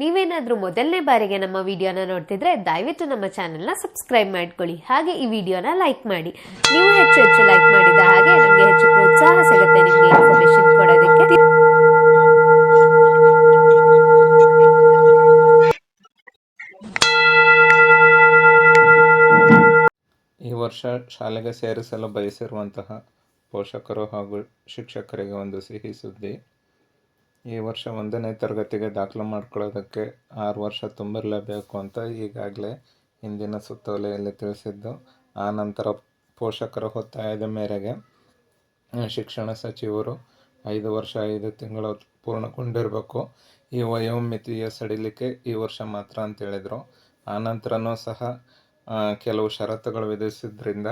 ನೀವೇನಾದ್ರೂ ಮೊದಲನೇ ಬಾರಿಗೆ ನಮ್ಮ ವಿಡಿಯೋನ ನೋಡ್ತಿದ್ರೆ ದಯವಿಟ್ಟು ನಮ್ಮ ಚಾನೆಲ್ನ ಸಬ್ಸ್ಕ್ರೈಬ್ ಮಾಡ್ಕೊಳ್ಳಿ. ಹಾಗೆ ಈ ವಿಡಿಯೋನ ಲೈಕ್ ಮಾಡಿ. ನೀವು ಹೆಚ್ಚು ಹೆಚ್ಚು ಲೈಕ್ ಮಾಡಿದ ಹಾಗೆ ನಮಗೆ ಹೆಚ್ಚು ಪ್ರೋತ್ಸಾಹ ಸಿಗುತ್ತೆ ನಿಮಗೆ ಇನ್ಫಾರ್ಮೇಶನ್ ಕೊಡೋದಕ್ಕೆ. ಈ ವರ್ಷ ಶಾಲೆಗೆ ಸೇರಿಸಲು ಬಯಸಿರುವಂತಹ ಪೋಷಕರು ಹಾಗೂ ಶಿಕ್ಷಕರಿಗೆ ಒಂದು ಸಿಹಿ ಸುದ್ದಿ. ಈ ವರ್ಷ ಒಂದನೇ ತರಗತಿಗೆ ದಾಖಲು ಮಾಡ್ಕೊಳ್ಳೋದಕ್ಕೆ ಆರು ವರ್ಷ ತುಂಬಿರಲೇಬೇಕು ಅಂತ ಈಗಾಗಲೇ ಹಿಂದಿನ ಸುತ್ತೋಲೆಯಲ್ಲಿ ತಿಳಿಸಿದ್ದು. ಆ ನಂತರ ಪೋಷಕರ ಒತ್ತಾಯದ ಮೇರೆಗೆ ಶಿಕ್ಷಣ ಸಚಿವರು ಐದು ವರ್ಷ, ಐದು ತಿಂಗಳು ಪೂರ್ಣಗೊಂಡಿರಬೇಕು. ಈ ವಯೋಮಿತಿಯ ಸಡಿಲಿಕೆ ಈ ವರ್ಷ ಮಾತ್ರ ಅಂತ ಹೇಳಿದರು. ಆ ನಂತರನೂ ಸಹ ಕೆಲವು ಷರತ್ತುಗಳು ವಿಧಿಸಿದ್ರಿಂದ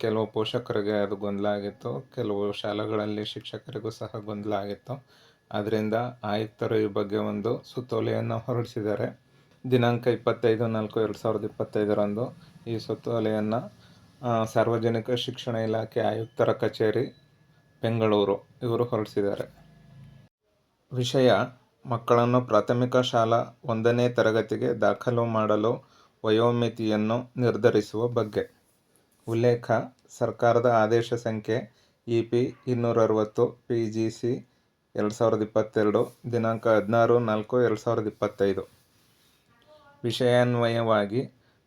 ಕೆಲವು ಪೋಷಕರಿಗೆ ಅದು ಗೊಂದಲ ಆಗಿತ್ತು. ಕೆಲವು ಶಾಲೆಗಳಲ್ಲಿ ಶಿಕ್ಷಕರಿಗೂ ಸಹ ಗೊಂದಲ ಆಗಿತ್ತು. ಆದ್ದರಿಂದ ಆಯುಕ್ತರು ಈ ಬಗ್ಗೆ ಒಂದು ಸುತ್ತೋಲೆಯನ್ನು ಹೊರಡಿಸಿದ್ದಾರೆ. ದಿನಾಂಕ ಇಪ್ಪತ್ತೈದು ನಾಲ್ಕು ಎರಡು ಸಾವಿರದ ಇಪ್ಪತ್ತೈದರಂದು ಈ ಸುತ್ತೋಲೆಯನ್ನು ಸಾರ್ವಜನಿಕ ಶಿಕ್ಷಣ ಇಲಾಖೆ ಆಯುಕ್ತರ ಕಚೇರಿ, ಬೆಂಗಳೂರು ಇವರು ಹೊರಡಿಸಿದ್ದಾರೆ. ವಿಷಯ, ಮಕ್ಕಳನ್ನು ಪ್ರಾಥಮಿಕ ಶಾಲಾ ಒಂದನೇ ತರಗತಿಗೆ ದಾಖಲು ಮಾಡಲು ವಯೋಮಿತಿಯನ್ನು ನಿರ್ಧರಿಸುವ ಬಗ್ಗೆ. ಉಲ್ಲೇಖ, ಸರ್ಕಾರದ ಆದೇಶ ಸಂಖ್ಯೆ ಇ ಪಿ ಇನ್ನೂರ ಅರವತ್ತು ಪಿ ಜಿ ಸಿ ಎರಡು ಸಾವಿರದ ಇಪ್ಪತ್ತೆರಡು, ದಿನಾಂಕ ಹದಿನಾರು, ನಾಲ್ಕು, ಎರಡು ಸಾವಿರದ ಇಪ್ಪತ್ತೈದು. ವಿಷಯಾನ್ವಯವಾಗಿ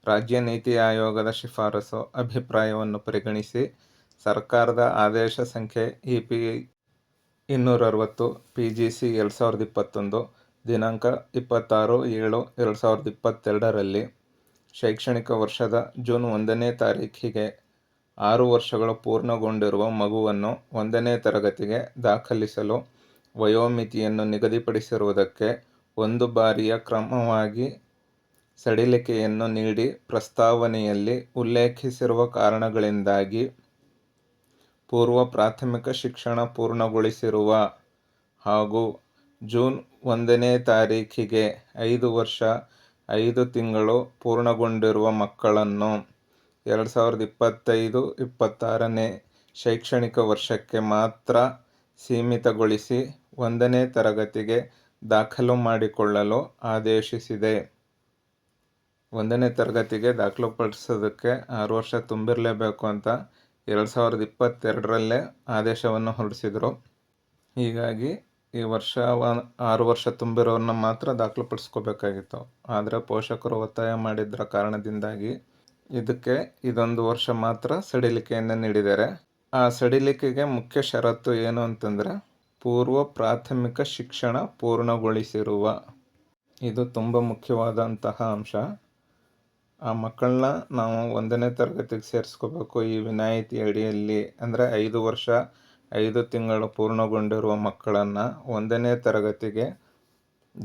ರಾಜ್ಯ ನೀತಿ ಆಯೋಗದ ಶಿಫಾರಸು, ಅಭಿಪ್ರಾಯವನ್ನು ಪರಿಗಣಿಸಿ ಸರ್ಕಾರದ ಆದೇಶ ಸಂಖ್ಯೆ ಇ ಪಿ ಇನ್ನೂರ ಅರವತ್ತು ಪಿ ಜಿ ಸಿ ಎರಡು ಸಾವಿರದ ಇಪ್ಪತ್ತೊಂದು, ದಿನಾಂಕ ಇಪ್ಪತ್ತಾರು, ಏಳು, ಎರಡು ಸಾವಿರದ ಇಪ್ಪತ್ತೆರಡರಲ್ಲಿ ಶೈಕ್ಷಣಿಕ ವರ್ಷದ ಜೂನ್ ಒಂದನೇ ತಾರೀಖಿಗೆ ಆರು ವರ್ಷಗಳು ಪೂರ್ಣಗೊಂಡಿರುವ ಮಗುವನ್ನು ಒಂದನೇ ತರಗತಿಗೆ ದಾಖಲಿಸಲು ವಯೋಮಿತಿಯನ್ನು ನಿಗದಿಪಡಿಸಿರುವುದಕ್ಕೆ ಒಂದು ಬಾರಿಯ ಕ್ರಮವಾಗಿ ಸಡಿಲಿಕೆಯನ್ನು ನೀಡಿ ಪ್ರಸ್ತಾವನೆಯಲ್ಲಿ ಉಲ್ಲೇಖಿಸಿರುವ ಕಾರಣಗಳಿಂದಾಗಿ ಪೂರ್ವ ಪ್ರಾಥಮಿಕ ಶಿಕ್ಷಣ ಪೂರ್ಣಗೊಳಿಸಿರುವ ಹಾಗೂ ಜೂನ್ ಒಂದನೇ ತಾರೀಖಿಗೆ ಐದು ವರ್ಷ, ಐದು ತಿಂಗಳು ಪೂರ್ಣಗೊಂಡಿರುವ ಮಕ್ಕಳನ್ನು ಎರಡು ಸಾವಿರದ ಇಪ್ಪತ್ತೈದು, ಇಪ್ಪತ್ತಾರನೇ ಶೈಕ್ಷಣಿಕ ವರ್ಷಕ್ಕೆ ಮಾತ್ರ ಸೀಮಿತಗೊಳಿಸಿ ಒಂದನೇ ತರಗತಿಗೆ ದಾಖಲು ಮಾಡಿಕೊಳ್ಳಲು ಆದೇಶಿಸಿದೆ. ಒಂದನೇ ತರಗತಿಗೆ ದಾಖಲುಪಡಿಸೋದಕ್ಕೆ ಆರು ವರ್ಷ ತುಂಬಿರಲೇಬೇಕು ಅಂತ ಎರಡು ಸಾವಿರದ ಇಪ್ಪತ್ತೆರಡರಲ್ಲೇ ಆದೇಶವನ್ನು ಹೊರಡಿಸಿದರು. ಹೀಗಾಗಿ ಈ ವರ್ಷ ಆರು ವರ್ಷ ತುಂಬಿರೋರನ್ನ ಮಾತ್ರ ದಾಖಲುಪಡಿಸ್ಕೋಬೇಕಾಗಿತ್ತು ಆದರೆ ಪೋಷಕರು ಒತ್ತಾಯ ಮಾಡಿದ್ದರ ಕಾರಣದಿಂದಾಗಿ ಇದಕ್ಕೆ ಇದೊಂದು ವರ್ಷ ಮಾತ್ರ ಸಡಿಲಿಕೆಯನ್ನು ನೀಡಿದ್ದಾರೆ. ಆ ಸಡಿಲಿಕೆಗೆ ಮುಖ್ಯ ಷರತ್ತು ಏನು ಅಂತಂದರೆ ಪೂರ್ವ ಪ್ರಾಥಮಿಕ ಶಿಕ್ಷಣ ಪೂರ್ಣಗೊಳಿಸಿರುವ. ಇದು ತುಂಬ ಮುಖ್ಯವಾದಂತಹ ಅಂಶ. ಆ ಮಕ್ಕಳನ್ನ ನಾವು ಒಂದನೇ ತರಗತಿಗೆ ಸೇರಿಸ್ಕೋಬೇಕು. ಈ ವಿನಾಯಿತಿ ಅಡಿಯಲ್ಲಿ ಅಂದರೆ ಐದು ವರ್ಷ, ಐದು ತಿಂಗಳು ಪೂರ್ಣಗೊಂಡಿರುವ ಮಕ್ಕಳನ್ನು ಒಂದನೇ ತರಗತಿಗೆ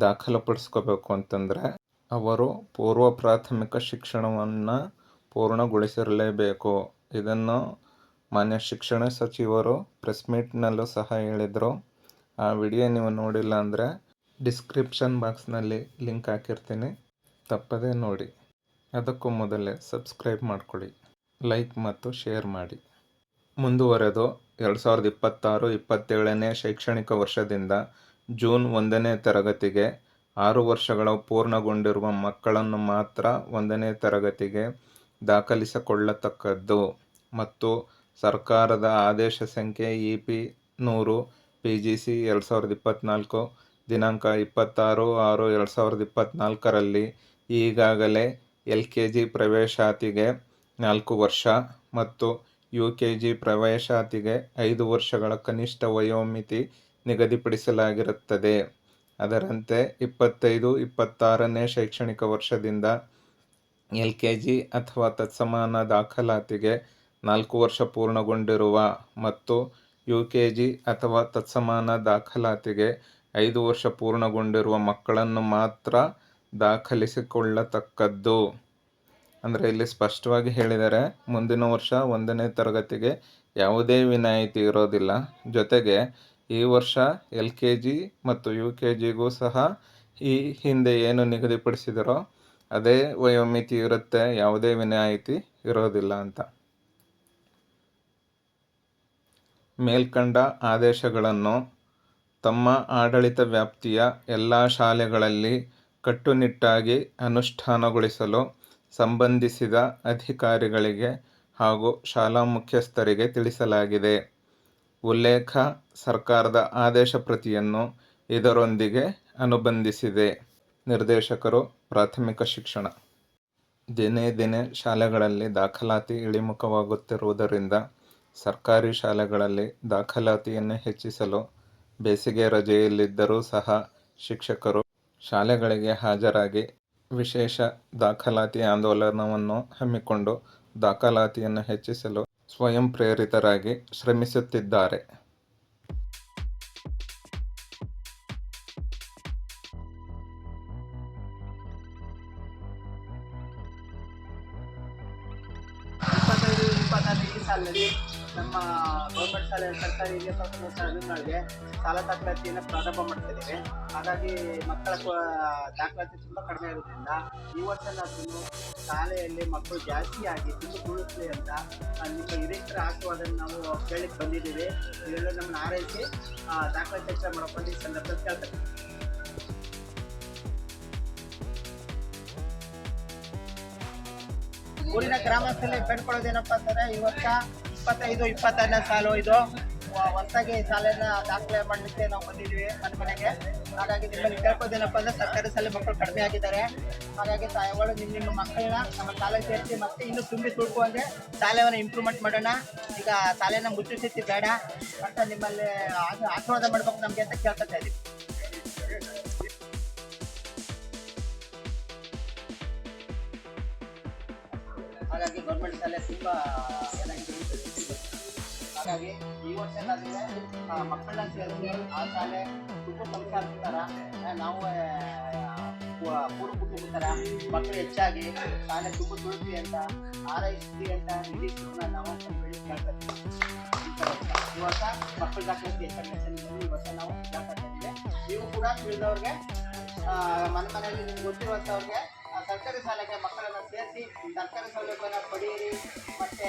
ದಾಖಲುಪಡಿಸ್ಕೋಬೇಕು ಅಂತಂದರೆ, ಅವರು ಪೂರ್ವ ಪ್ರಾಥಮಿಕ ಶಿಕ್ಷಣವನ್ನು ಪೂರ್ಣಗೊಳಿಸಿರಲೇಬೇಕು. ಇದನ್ನು ಮಾನ್ಯ ಶಿಕ್ಷಣ ಸಚಿವರು ಪ್ರೆಸ್ ಮೀಟ್ನಲ್ಲೂ ಸಹ ಹೇಳಿದರು. ಆ ವಿಡಿಯೋ ನೀವು ನೋಡಿಲ್ಲ ಅಂದರೆ ಡಿಸ್ಕ್ರಿಪ್ಷನ್ ಬಾಕ್ಸ್ನಲ್ಲಿ ಲಿಂಕ್ ಹಾಕಿರ್ತೀನಿ. ತಪ್ಪದೇ ನೋಡಿ. ಅದಕ್ಕೂ ಮೊದಲೇ ಸಬ್ಸ್ಕ್ರೈಬ್ ಮಾಡ್ಕೊಳ್ಳಿ. ಲೈಕ್ ಮತ್ತು ಶೇರ್ ಮಾಡಿ. ಮುಂದುವರೆದು ಎರಡು ಸಾವಿರದ ಇಪ್ಪತ್ತಾರು, ಇಪ್ಪತ್ತೇಳನೇ ಶೈಕ್ಷಣಿಕ ವರ್ಷದಿಂದ ಜೂನ್ ಒಂದನೇ ತರಗತಿಗೆ ಆರು ವರ್ಷಗಳ ಪೂರ್ಣಗೊಂಡಿರುವ ಮಕ್ಕಳನ್ನು ಮಾತ್ರ ಒಂದನೇ ತರಗತಿಗೆ ದಾಖಲಿಸಿಕೊಳ್ಳತಕ್ಕದ್ದು. ಮತ್ತು ಸರ್ಕಾರದ ಆದೇಶ ಸಂಖ್ಯೆ ಇ ಪಿ ನೂರು ಪಿ ಜಿ ಸಿ ಎರಡು ಸಾವಿರದ ಇಪ್ಪತ್ತ್ನಾಲ್ಕು ದಿನಾಂಕ ಇಪ್ಪತ್ತಾರು ಆರು ಎರಡು ಸಾವಿರದ ಇಪ್ಪತ್ತ್ನಾಲ್ಕರಲ್ಲಿ ಈಗಾಗಲೇ ಎಲ್ ಕೆ ಜಿ ಪ್ರವೇಶಾತಿಗೆ ನಾಲ್ಕು ವರ್ಷ ಮತ್ತು ಯು ಕೆ ಜಿ ಪ್ರವೇಶಾತಿಗೆ ಐದು ವರ್ಷಗಳ ಕನಿಷ್ಠ ವಯೋಮಿತಿ ನಿಗದಿಪಡಿಸಲಾಗಿರುತ್ತದೆ. ಅದರಂತೆ ಇಪ್ಪತ್ತೈದು, ಇಪ್ಪತ್ತಾರನೇ ಶೈಕ್ಷಣಿಕ ವರ್ಷದಿಂದ ಎಲ್ ಕೆ ಜಿ ಅಥವಾ ತತ್ಸಮಾನ ದಾಖಲಾತಿಗೆ ನಾಲ್ಕು ವರ್ಷ ಪೂರ್ಣಗೊಂಡಿರುವ ಮತ್ತು ಯು ಕೆ ಜಿ ಅಥವಾ ತತ್ಸಮಾನ ದಾಖಲಾತಿಗೆ ಐದು ವರ್ಷ ಪೂರ್ಣಗೊಂಡಿರುವ ಮಕ್ಕಳನ್ನು ಮಾತ್ರ ದಾಖಲಿಸಿಕೊಳ್ಳತಕ್ಕದ್ದು. ಅಂದರೆ ಇಲ್ಲಿ ಸ್ಪಷ್ಟವಾಗಿ ಹೇಳಿದರೆ ಮುಂದಿನ ವರ್ಷ ಒಂದನೇ ತರಗತಿಗೆ ಯಾವುದೇ ವಿನಾಯಿತಿ ಇರೋದಿಲ್ಲ. ಜೊತೆಗೆ ಈ ವರ್ಷ ಎಲ್ ಕೆ ಜಿ ಮತ್ತು ಯು ಕೆ ಜಿಗೂ ಸಹ ಈ ಹಿಂದೆ ಏನು ನಿಗದಿಪಡಿಸಿದರೋ ಅದೇ ವಯೋಮಿತಿ ಇರುತ್ತೆ, ಯಾವುದೇ ವಿನಾಯಿತಿ ಇರೋದಿಲ್ಲ ಅಂತ. ಮೇಲ್ಕಂಡ ಆದೇಶಗಳನ್ನು ತಮ್ಮ ಆಡಳಿತ ವ್ಯಾಪ್ತಿಯ ಎಲ್ಲ ಶಾಲೆಗಳಲ್ಲಿ ಕಟ್ಟುನಿಟ್ಟಾಗಿ ಅನುಷ್ಠಾನಗೊಳಿಸಲು ಸಂಬಂಧಿಸಿದ ಅಧಿಕಾರಿಗಳಿಗೆ ಹಾಗೂ ಶಾಲಾ ಮುಖ್ಯಸ್ಥರಿಗೆ ತಿಳಿಸಲಾಗಿದೆ. ಉಲ್ಲೇಖ ಸರ್ಕಾರದ ಆದೇಶ ಪ್ರತಿಯನ್ನು ಇದರೊಂದಿಗೆ ಅನುಬಂಧಿಸಿದೆ. ನಿರ್ದೇಶಕರು, ಪ್ರಾಥಮಿಕ ಶಿಕ್ಷಣ. ದಿನೇ ದಿನೇ ಶಾಲೆಗಳಲ್ಲಿ ದಾಖಲಾತಿ ಇಳಿಮುಖವಾಗುತ್ತಿರುವುದರಿಂದ ಸರ್ಕಾರಿ ಶಾಲೆಗಳಲ್ಲಿ ದಾಖಲಾತಿಯನ್ನು ಹೆಚ್ಚಿಸಲು ಬೇಸಿಗೆ ರಜೆಯಲ್ಲಿದ್ದರೂ ಸಹ ಶಿಕ್ಷಕರು ಶಾಲೆಗಳಿಗೆ ಹಾಜರಾಗಿ ವಿಶೇಷ ದಾಖಲಾತಿ ಆಂದೋಲನವನ್ನು ಹಮ್ಮಿಕೊಂಡು ದಾಖಲಾತಿಯನ್ನು ಹೆಚ್ಚಿಸಲು ಸ್ವಯಂ ಪ್ರೇರಿತರಾಗಿ ಶ್ರಮಿಸುತ್ತಿದ್ದಾರೆ. ನಮ್ಮ ಗೌರ್ಮೆಂಟ್ ಶಾಲೆ, ಸರ್ಕಾರಿ ಹಿರಿಯ ಪ್ರಾಥಮಿಕ ಶಾಲೆಗಳಿಗೆ ಸಾಲ ದಾಖಲಾತಿಯನ್ನು ಪ್ರಾರಂಭ ಮಾಡ್ತಾ ಹಾಗಾಗಿ ಮಕ್ಕಳ ದಾಖಲಾತಿ ತುಂಬ ಕಡಿಮೆ ಇರೋದ್ರಿಂದ ಈ ವರ್ಷನಾದ್ರೂ ಶಾಲೆಯಲ್ಲಿ ಮಕ್ಕಳು ಜಾಸ್ತಿ ಆಗಿ ತುಂಬ ತುಳಿಸ್ಲಿ ಅಂತ ನಿಮ್ಮ ಹಿರಿಯರ ಆಶೀರ್ವಾದನ ನಾವು ಕೇಳಿಕ್ಕೆ ಬಂದಿದ್ದೀವಿ. ಇದೆಲ್ಲ ನಮ್ಮನ್ನ ಆರೈಸಿ ದಾಖಲಾತಿ ಹೆಚ್ಚಳ ಮಾಡ್ಕೊಂಡು ಈ ಸಂದರ್ಭದಲ್ಲಿ ಊರಿನ ಗ್ರಾಮಸ್ಥರಲ್ಲಿ ಬೇಡ್ಕೊಳ್ಳೋದೇನಪ್ಪ ಅಂತಂದ್ರೆ ಈ ವರ್ಷ ಇಪ್ಪತ್ತೈದು ಇಪ್ಪತ್ತಾರನೇ ಸಾಲು ಇದು. ಹೊಸದಾಗಿ ಶಾಲೆನ ದಾಖಲೆ ಮಾಡಲಿಕ್ಕೆ ನಾವು ಬಂದಿದ್ವಿ ಮನೆ ಮನೆಗೆ. ಹಾಗಾಗಿ ನಿಮ್ಮಲ್ಲಿ ಕೇಳ್ಕೋದೇನಪ್ಪ ಅಂದ್ರೆ ಸರ್ಕಾರಿ ಶಾಲೆ ಮಕ್ಕಳು ಕಡಿಮೆ ಆಗಿದ್ದಾರೆ. ಹಾಗಾಗಿ ತಾಯಿಗಳು ನಿಮ್ಮ ನಿಮ್ಮ ಮಕ್ಕಳನ್ನ ನಮ್ಮ ಶಾಲೆಗೆ ಸೇರಿಸಿ ಮತ್ತೆ ಇನ್ನೂ ತುಂಬಿ ತುಳ್ಕೊಂಡ್ರೆ ಶಾಲೆಯನ್ನು ಇಂಪ್ರೂವ್ಮೆಂಟ್ ಮಾಡೋಣ. ಈಗ ಶಾಲೆನ ಮುಚ್ಚು ಸ್ಥಿತಿ ಬೇಡ ಅಂತ ನಿಮ್ಮಲ್ಲಿ ಆಶೀ- ಆಶೀರ್ವಾದ ಮಾಡ್ಬೇಕು ನಮಗೆ ಅಂತ ಕೇಳ್ಕೊತಾ ಇದ್ದೀವಿ. ಹಾಗಾಗಿ ಗೌರ್ಮೆಂಟ್ ಶಾಲೆ ತುಂಬ ಏನಾಗಿದೆ ಹಾಗಾಗಿ ಈ ವರ್ಷ ಏನಾಗಿದೆ ಮಕ್ಕಳನ್ನ ಸೇರಿಸಿ ಆ ಶಾಲೆ ತುಂಬ ಥರ ನಾವು ಪೂರ್ವ ಕುಟುಂಬ ಮಕ್ಕಳು ಹೆಚ್ಚಾಗಿ ಶಾಲೆ ತುಂಬ ತುಳಿಸಿ ಅಂತ ಆರೈಸಿ ಅಂತ ನಿರೀಕ್ಷೆನ ನಾವು. ಈ ಮಕ್ಕಳ ದಾಖಲಾತಿ ಹೆಚ್ಚಾಗಿ ಈ ನಾವು ಕೇಳ್ತಾ ನೀವು ಕೂಡ ತಿಳಿದವ್ರಿಗೆ ಮನೆ ಮನೆಯಲ್ಲಿ ನಿಮ್ಗೆ ಗೊತ್ತಿರುವಂಥವ್ರಿಗೆ ಆ, ಸರ್ಕಾರಿ ಶಾಲೆಗೆ ಮಕ್ಕಳನ್ನ ಸೇರಿಸಿ ಸರ್ಕಾರಿ ಸೌಲಭ್ಯನ ಪಡೆಯಿರಿ ಮತ್ತೆ